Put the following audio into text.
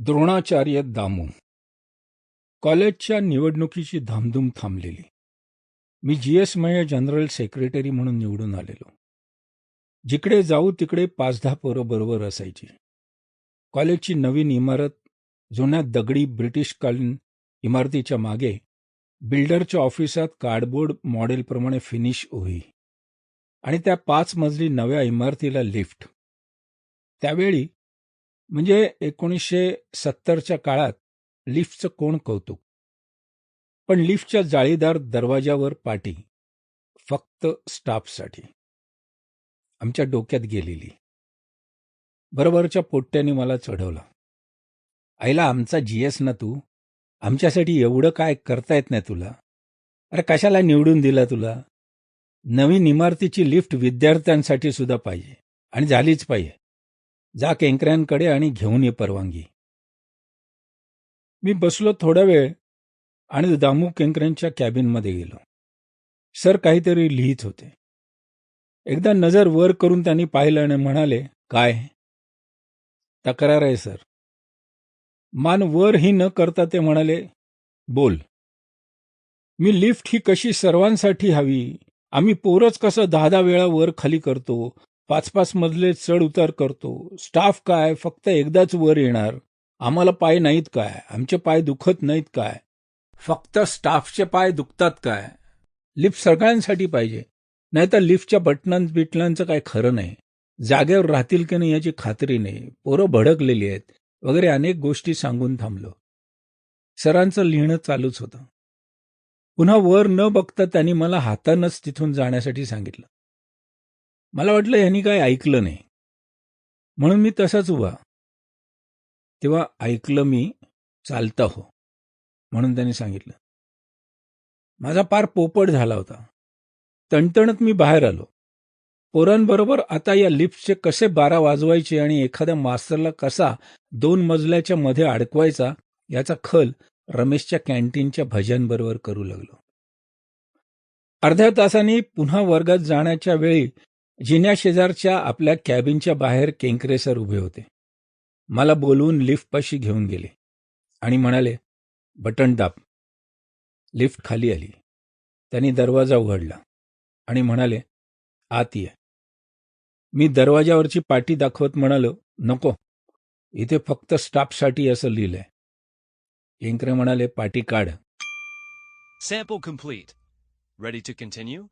द्रोणाचार्य दामू. कॉलेजच्या निवडणुकीची धामधूम थांबलेली. मी जी एस मय जनरल सेक्रेटरी म्हणून निवडून आलेलो. जिकडे जाऊ तिकडे पाच दहा पोरं बरोबर असायची. कॉलेजची नवीन इमारत जुन्या दगडी ब्रिटिशकालीन इमारतीच्या मागे बिल्डरच्या ऑफिसात कार्डबोर्ड मॉडेलप्रमाणे फिनिश होई आणि त्या पाच मजली नव्या इमारतीला लिफ्ट. त्यावेळी म्हणजे एकोणीसशे सत्तरच्या काळात लिफ्टचं कोण कौतुक? पण लिफ्टच्या जाळीदार दरवाजावर पाटी फक्त स्टाफसाठी. आमच्या डोक्यात गेलेली. बरोबरच्या पोट्ट्याने मला चढवला. आईला आमचा जीएस ना तू? आमच्यासाठी एवढं काय करता येत नाही तुला? अरे कशाला निवडून दिला तुला? नवीन इमारतीची लिफ्ट विद्यार्थ्यांसाठी सुद्धा पाहिजे आणि झालीच पाहिजे. जा केंकऱ्यांकडे आणि घेऊन ये परवानगी. मी बसलो थोडा वेळ आणि दामू केंकऱ्यांच्या कॅबिनमध्ये गेलो. सर काहीतरी लिहित होते. एकदा नजर वर करून त्यांनी पाहिलं आणि म्हणाले काय? तक्रार आहे सर. मान वर ही न करता ते म्हणाले बोल. मी लिफ्ट ही कशी सर्वांसाठी हवी? आम्ही पोरच कसं दहा दहा वेळा वर खाली करतो? पाच पाच मजले चढ उतार करतो. स्टाफ काय? फक्त एकदाच वर येणार. आम्हाला पाय नाहीत काय? आमचे पाय दुखत नाहीत काय? फक्त स्टाफचे पाय दुखतात काय? लिफ्ट सगळ्यांसाठी पाहिजे. नाहीतर लिफ्टच्या बटनां बिटनांचं काय खरं नाही. जागेवर राहतील की नाही याची खात्री नाही. पोरं भडकलेली आहेत. वगैरे अनेक गोष्टी सांगून थांबलो. सरांचं लिहिणं चालूच होतं. पुन्हा वर न बघता त्यांनी मला हातानंच तिथून जाण्यासाठी सांगितलं. मला वाटलं यांनी काय ऐकलं नाही. म्हणून मी तसाच उभा. तेव्हा ऐकलं मी चालता हो म्हणून त्यांनी सांगितलं. माझा पार पोपट झाला होता. तणतणत मी बाहेर आलो. पोरांबरोबर आता या लिफ्टचे कसे बारा वाजवायचे आणि एखाद्या मास्तरला कसा दोन मजल्याच्या मध्ये अडकवायचा याचा खल रमेशच्या कॅन्टीनच्या भजनबरोबर करू लागलो. अर्ध्या तासांनी पुन्हा वर्गात जाण्याच्या वेळी जिन्या शेजारच्या आपल्या कॅबिनच्या बाहेर केंकरे सर उभे होते. मला बोलवून लिफ्टपाशी घेऊन गेले आणि म्हणाले बटन दाब. लिफ्ट खाली आली. त्यांनी दरवाजा उघडला आणि म्हणाले आत ये. मी दरवाजावरची पाटी दाखवत म्हणालो नको इथे फक्त स्टाफसाठी असं लिहिलंय. केंकरे म्हणाले पाटी काढ. Sample complete. Ready to continue?